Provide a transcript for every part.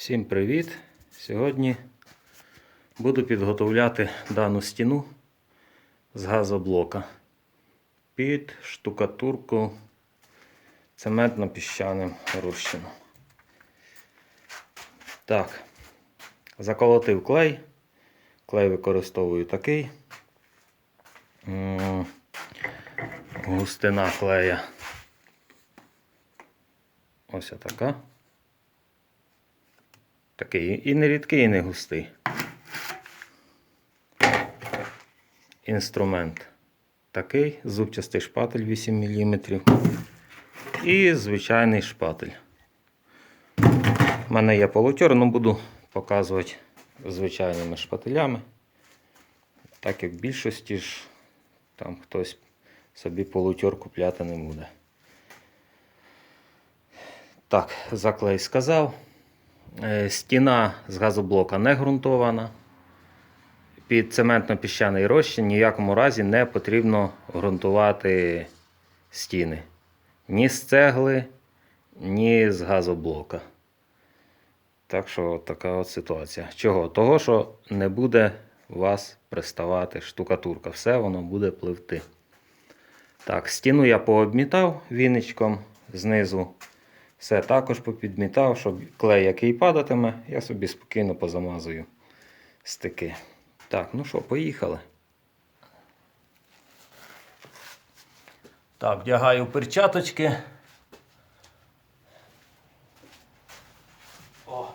Всім привіт! Сьогодні буду підготовляти дану стіну з газоблока під штукатурку цементно-піщаним розчином. Так, заколотив клей. Клей використовую такий. Густина клея. Ось така. Такий і не рідкий, і не густий. Інструмент такий, зубчастий шпатель 8 мм. І звичайний шпатель. У мене є полутьор, але буду показувати звичайними шпателями. Так як в більшості ж там хтось собі полутьор купляти не буде. Так, заклей сказав. Е, Стіна з газоблока не ґрунтована. Під цементно-піщаний розчин ніякому разі не потрібно ґрунтувати стіни. Ні з цегли, ні з газоблока. Так що така от ситуація. Чого? Того, що не буде у вас приставати штукатурка. Все воно буде пливти. Так, стіну я пообмітав віничком знизу. Все також попідмітав, щоб клей, який падатиме, я собі спокійно позамазую стики. Так, ну що, поїхали. Так, вдягаю перчаточки. О.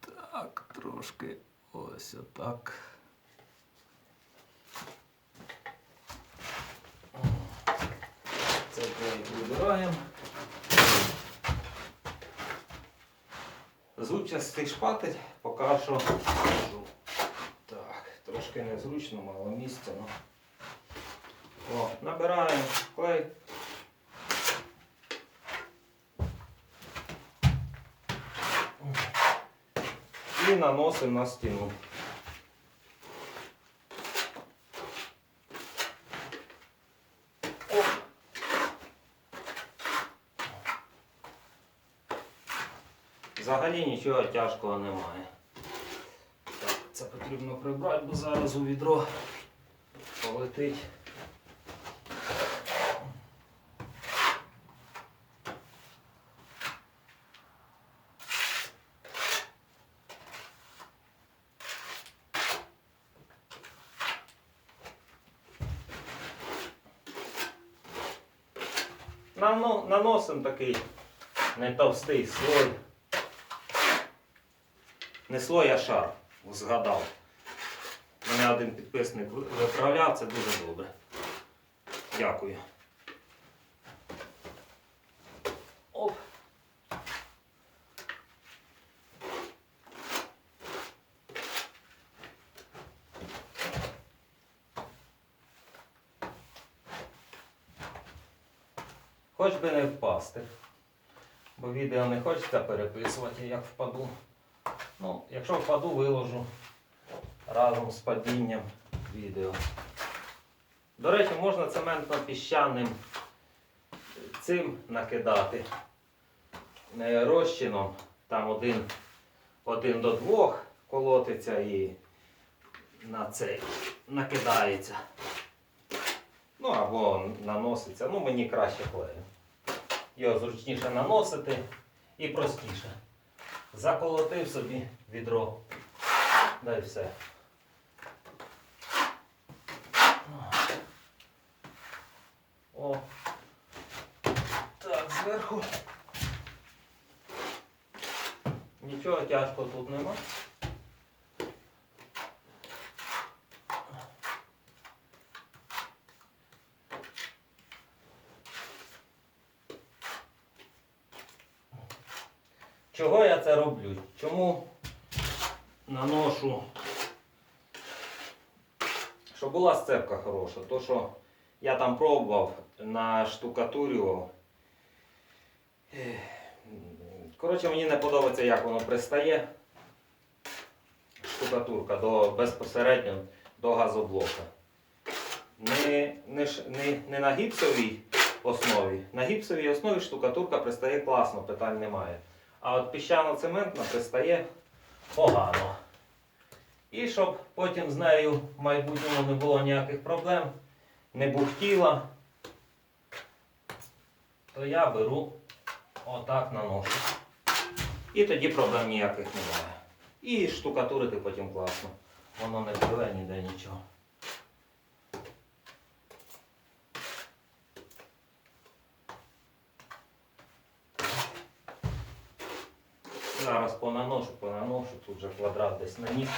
Так, трошки ось отак. Це клей вибираємо. Зубчастий шпатель поки що кажу. Так, трошки незручно, мало місця. Ну. О, набираємо клей. І наносимо на стіну. Взагалі нічого тяжкого немає. Потрібно прибрати, бо зараз у відро полетить. Наносимо такий не товстий слой. Не слой, а шар. Згадав. Мене один підписник виправляв, це дуже добре. Дякую. Оп. Хоч би не впасти. Бо відео не хочеться переписувати, як впаду. Ну, якщо впаду, виложу разом з падінням відео. До речі, можна цементно-піщаним цим накидати е, розчином. Там один, один до двох колотиться і на цей накидається. Ну або наноситься. Ну, мені краще клею. Його зручніше наносити і простіше. Заколотив собі відро. Да і все. О. Так, зверху. Нічого тяжкого тут нема. Чого я роблю? Чому наношу, щоб була сцепка хороша, то що я там пробував на штукатурю. Коротше, мені не подобається, як воно пристає. Штукатурка до, безпосередньо до газоблока. Не, не, не, не на гіпсовій основі. На гіпсовій основі штукатурка пристає класно, питань немає. А от піщано-цементна пристає погано. І щоб потім з нею в майбутньому не було ніяких проблем, не бухтіла, то я беру отак наношу. І тоді проблем ніяких немає. І штукатурити потім класно. Воно не пливе ніде нічого. Тут же квадрат десь на ніг.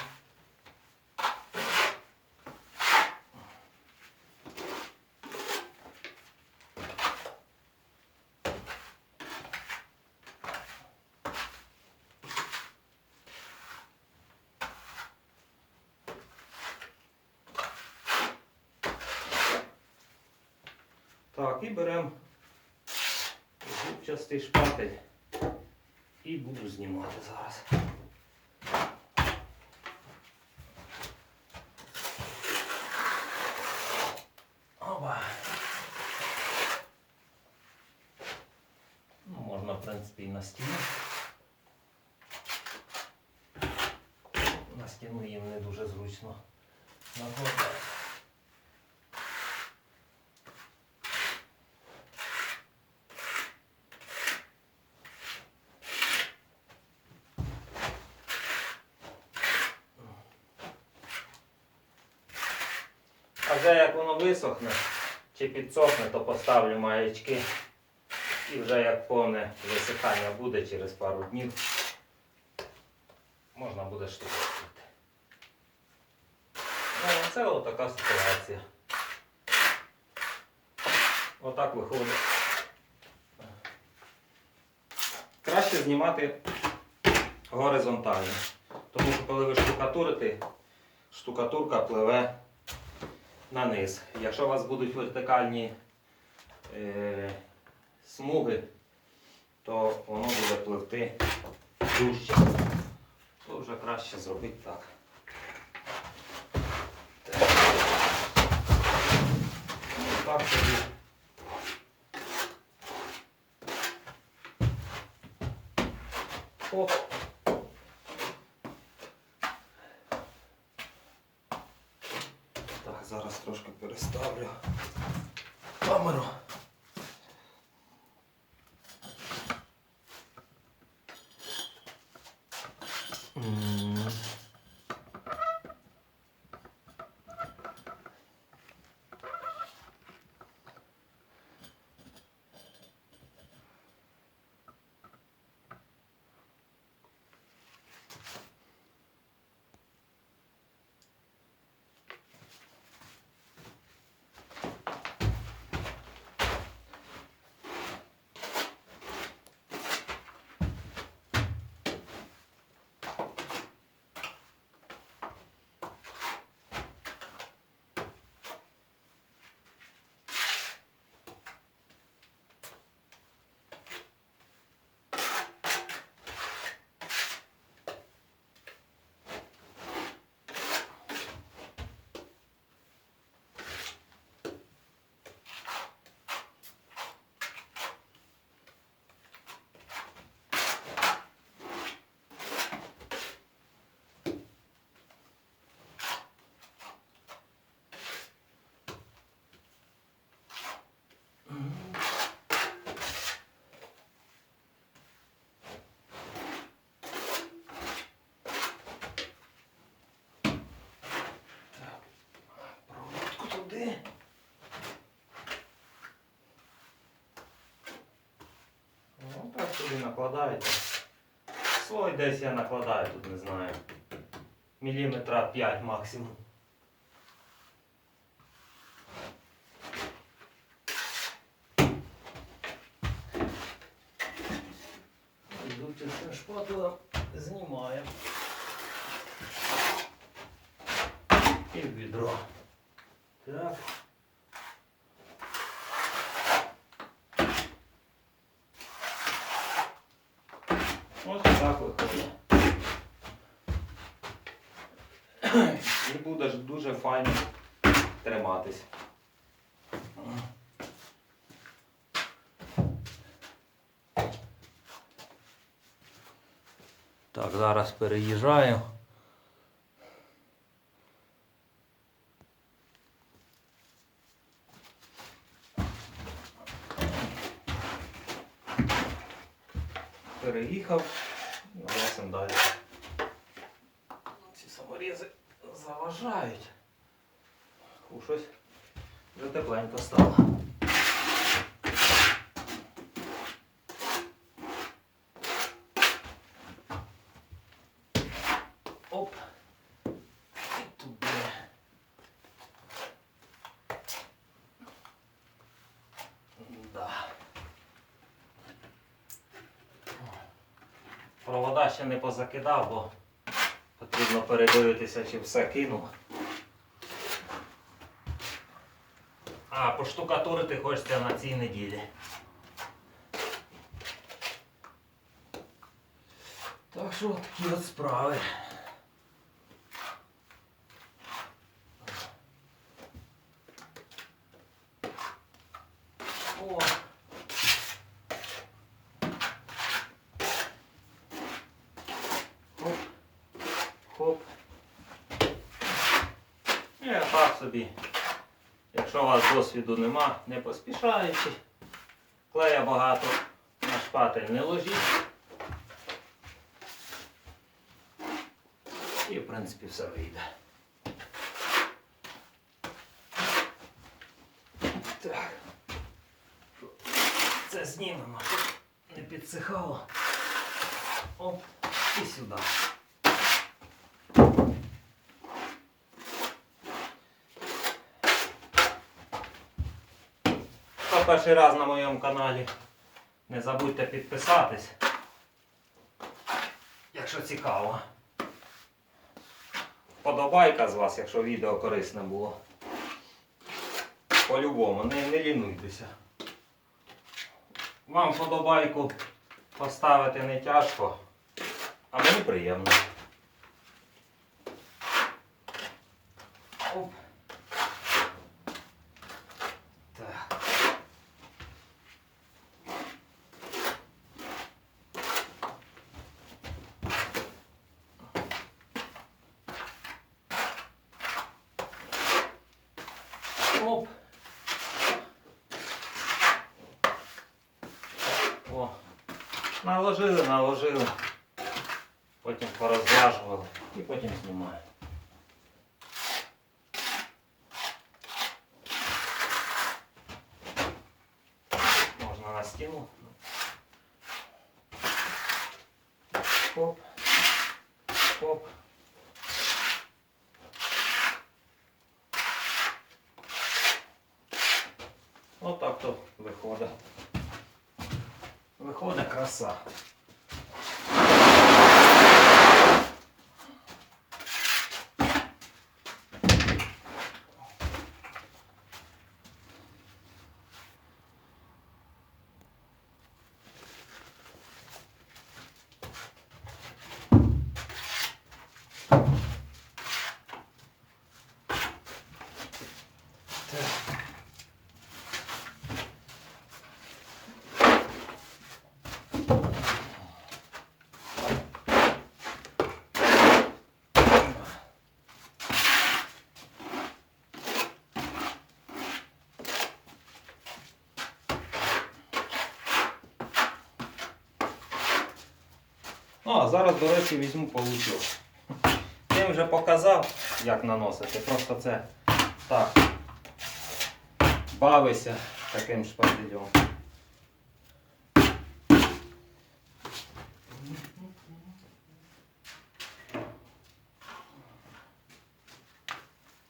Так, і беремо зубчастий шпатель і буду знімати зараз. Оба. Ну, можна, в принципі, і на стіну. На стіну їм не дуже зручно накладати. А вже як воно висохне чи підсохне, то поставлю маячки. І вже як повне висихання буде через пару днів, можна буде штукатурити. Ну, це отака ситуація. Отак виходить. Краще знімати горизонтально. Тому що коли ви штукатурите, штукатурка пливе на низ. Якщо у вас будуть вертикальні е, смуги, то воно буде пливти дужче. То вже краще зробити так. Так. Ну, так собі. Оп. Так, зараз трошки переставлю камеру. Собі накладаєте. Слой десь я накладаю, тут не знаю. Міліметра 5 максимум. Зубчастим шпателем знімаємо. І в відро. Так. Ось так виходить. І буде ж дуже файно триматись. Так, зараз переїжджаю. Переїхав і далі. Ці саморізи заважають. Фу, щось вже тепленько стало. Оп. І туди. Да. Провода ще не позакидав, бо потрібно передивитися, чи все кинув. А, поштукатурити хочеться на цій неділі. Так що такі от справи. О. Хоп. Хоп. І так собі. Якщо у вас досвіду нема, не поспішаючи. Клея багато на шпатель не ложіть. І в принципі все вийде. Так. Це знімемо, щоб не підсихало. Оп, і сюди. Перший раз на моєму каналі, не забудьте підписатись, якщо цікаво. Подобайка з вас, якщо відео корисне було. По-любому, не, не лінуйтеся. Вам подобайку поставити не тяжко, а мені приємно. Оп. О. Наложили, наложили. Потім порозглажували і потім знімаю. Отак то виходить. Виходить краса. Ну, а зараз, до речі, візьму паучок. Я вже показав, як наносити. Просто це так. Бавися таким шпателем.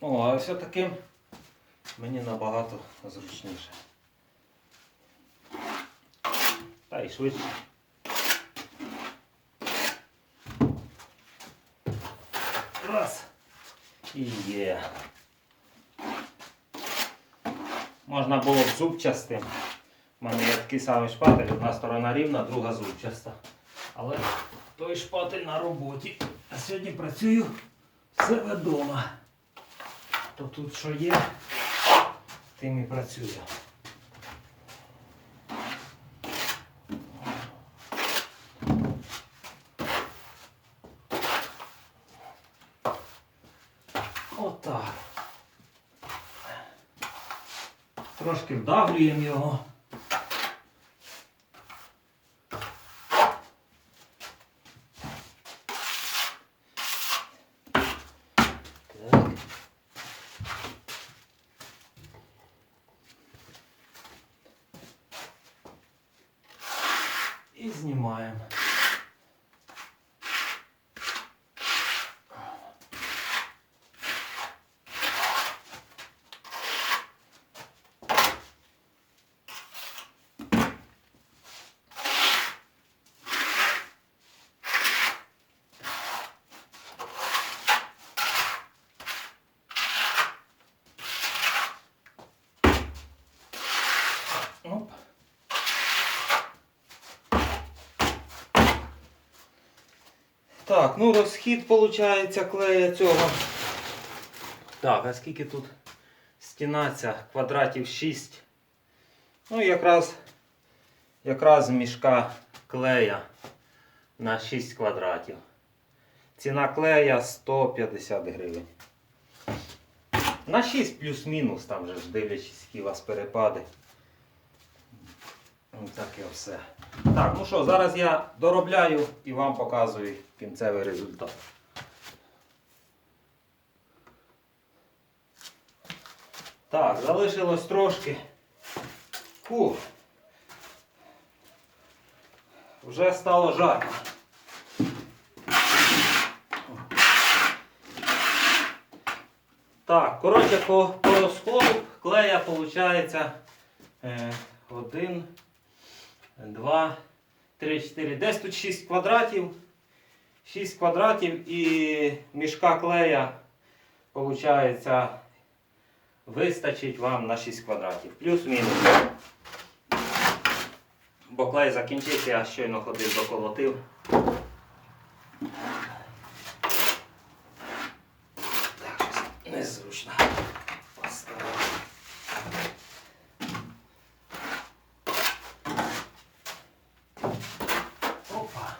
О, а все таким мені набагато зручніше. Та й швидше. Раз. Є. Можна було б зубчастим. У мене є такий самий шпатель, одна сторона рівна, друга зубчаста. Але той шпатель на роботі. А сьогодні працюю в себе вдома. То тут що є, тим і працюю. Трошки вдавлюємо його. Так. І знімаємо. Так, ну розхід виходить клея цього. Так, а скільки тут стіна ця? Квадратів 6. Ну, якраз, якраз мішка клея на 6 квадратів. Ціна клея 150 гривень. На 6 плюс-мінус, там же ж дивлячись, які у вас перепади. Ну, таке все. Так, ну що, зараз я доробляю і вам показую кінцевий результат. Так, залишилось трошки. Фух. Вже стало жарко. Так, коротше, по, по розходу клея виходить е, один, два, три, чотири. Десь тут 6 квадратів. 6 квадратів і мішка клея виходить вистачить вам на 6 квадратів. Плюс-мінус. Бо клей закінчився, я щойно ходив доколотив. Так, щось незручно. Поставив. Опа.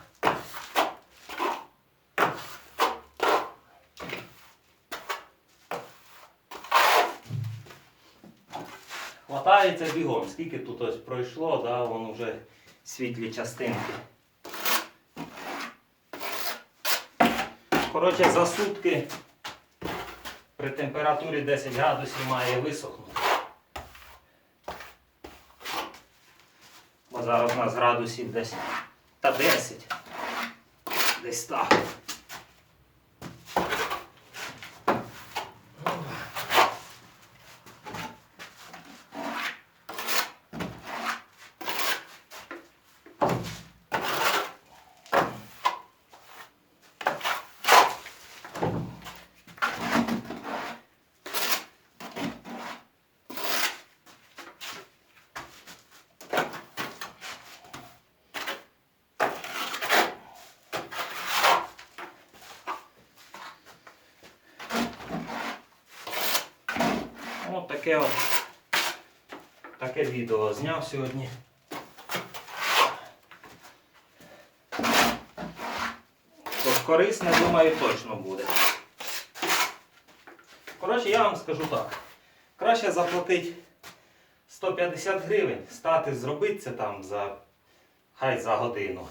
Хватається бігом. Скільки тут ось пройшло, да, воно вже світлі частинки. Коротше, за сутки при температурі 10 градусів має висохнути. Бо зараз у нас градусів десь та 10. Десь так. От таке от таке відео зняв сьогодні. Тож корисне, думаю, точно буде. Коротше, я вам скажу так. Краще заплатити 150 гривень, стати зробити це там за хай за годину.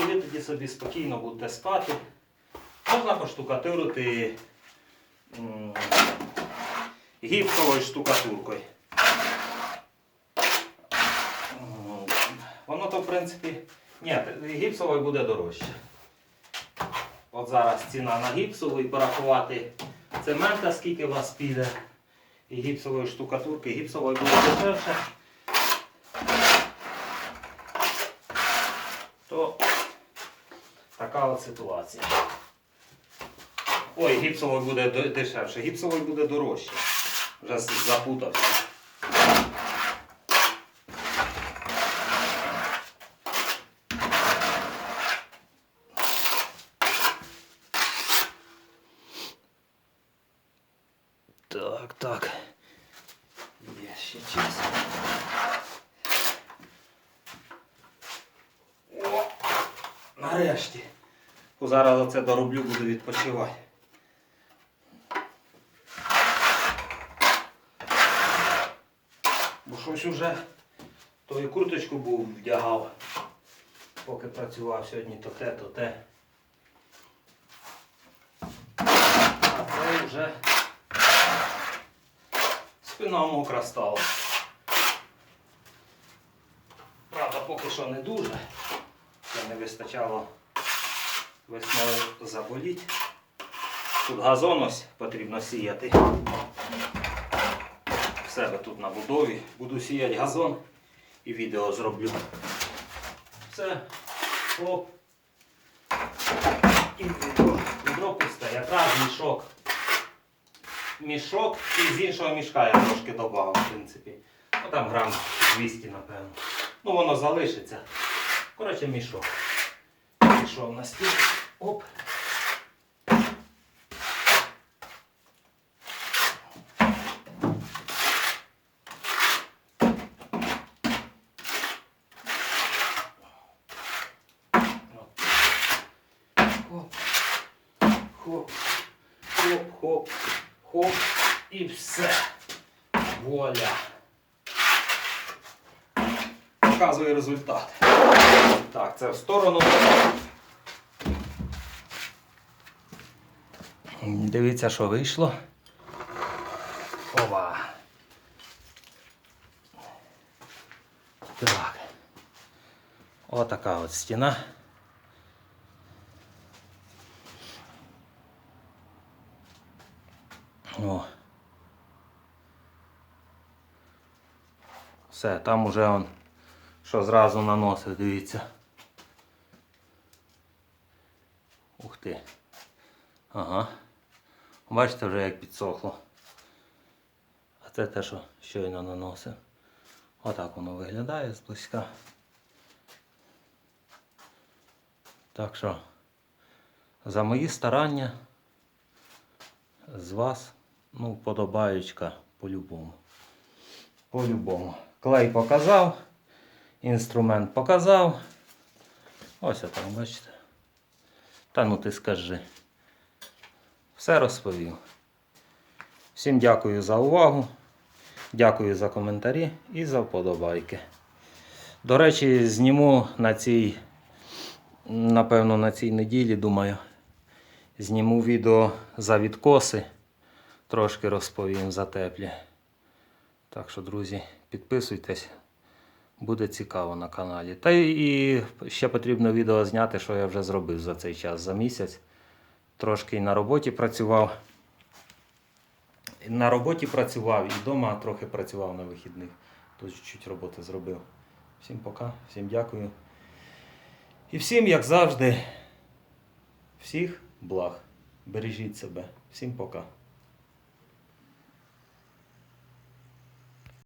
І ви тоді собі спокійно будете спати. Можна поштукатурити гіпсовою штукатуркою. Воно то, в принципі, ні, гіпсовою буде дорожче. От зараз ціна на гіпсову і порахувати цемента, скільки у вас піде. І гіпсової штукатурки, гіпсової буде дешевше. То така от ситуація. Ой, гіпсовий буде дешевше, гіпсовий буде дорожче. Вже запутався. Так, так. Щас. О, нарешті. Зараз оце дороблю, буду відпочивати. Бо щось уже тою курточку був вдягав, поки працював сьогодні то те, то те. А це вже спина мокра стала. Правда, поки що не дуже. Ще не вистачало весною заболіти. Тут газон ось потрібно сіяти. Себе тут на будові. Буду сіяти газон і відео зроблю. Все. Оп. І відро, відро пусте, якраз мішок. Мішок і з іншого мішка я трошки додав, в принципі. Ну там грам 200, напевно. Ну воно залишиться. Коротше, мішок. Пішов на стіл. Оп. Хоп. Хоп. Хоп, хоп, хоп. І все. Воля. Показує результат. Так, це в сторону. Дивіться, що вийшло. Ова. Так. Отака от стіна. О. Все, там уже он, що зразу наносив, дивіться. Ух ти. Ага. Бачите вже як підсохло. А це те, що щойно наносив. Отак воно виглядає зблизька. Так що за мої старання з вас, ну, вподобаючка по-любому. По-любому. Клей показав, інструмент показав. Ось там, бачите. Та ну ти скажи. Все розповів. Всім дякую за увагу. Дякую за коментарі і за вподобайки. До речі, зніму на цій, напевно, на цій неділі, думаю, зніму відео за відкоси. Трошки розповім за теплі. Так що, друзі, підписуйтесь. Буде цікаво на каналі. Та і ще потрібно відео зняти, що я вже зробив за цей час, за місяць. Трошки і на роботі працював. На роботі працював і вдома трохи працював на вихідних. Тут чуть-чуть роботи зробив. Всім пока, всім дякую. І всім, як завжди, всіх благ. Бережіть себе. Всім пока.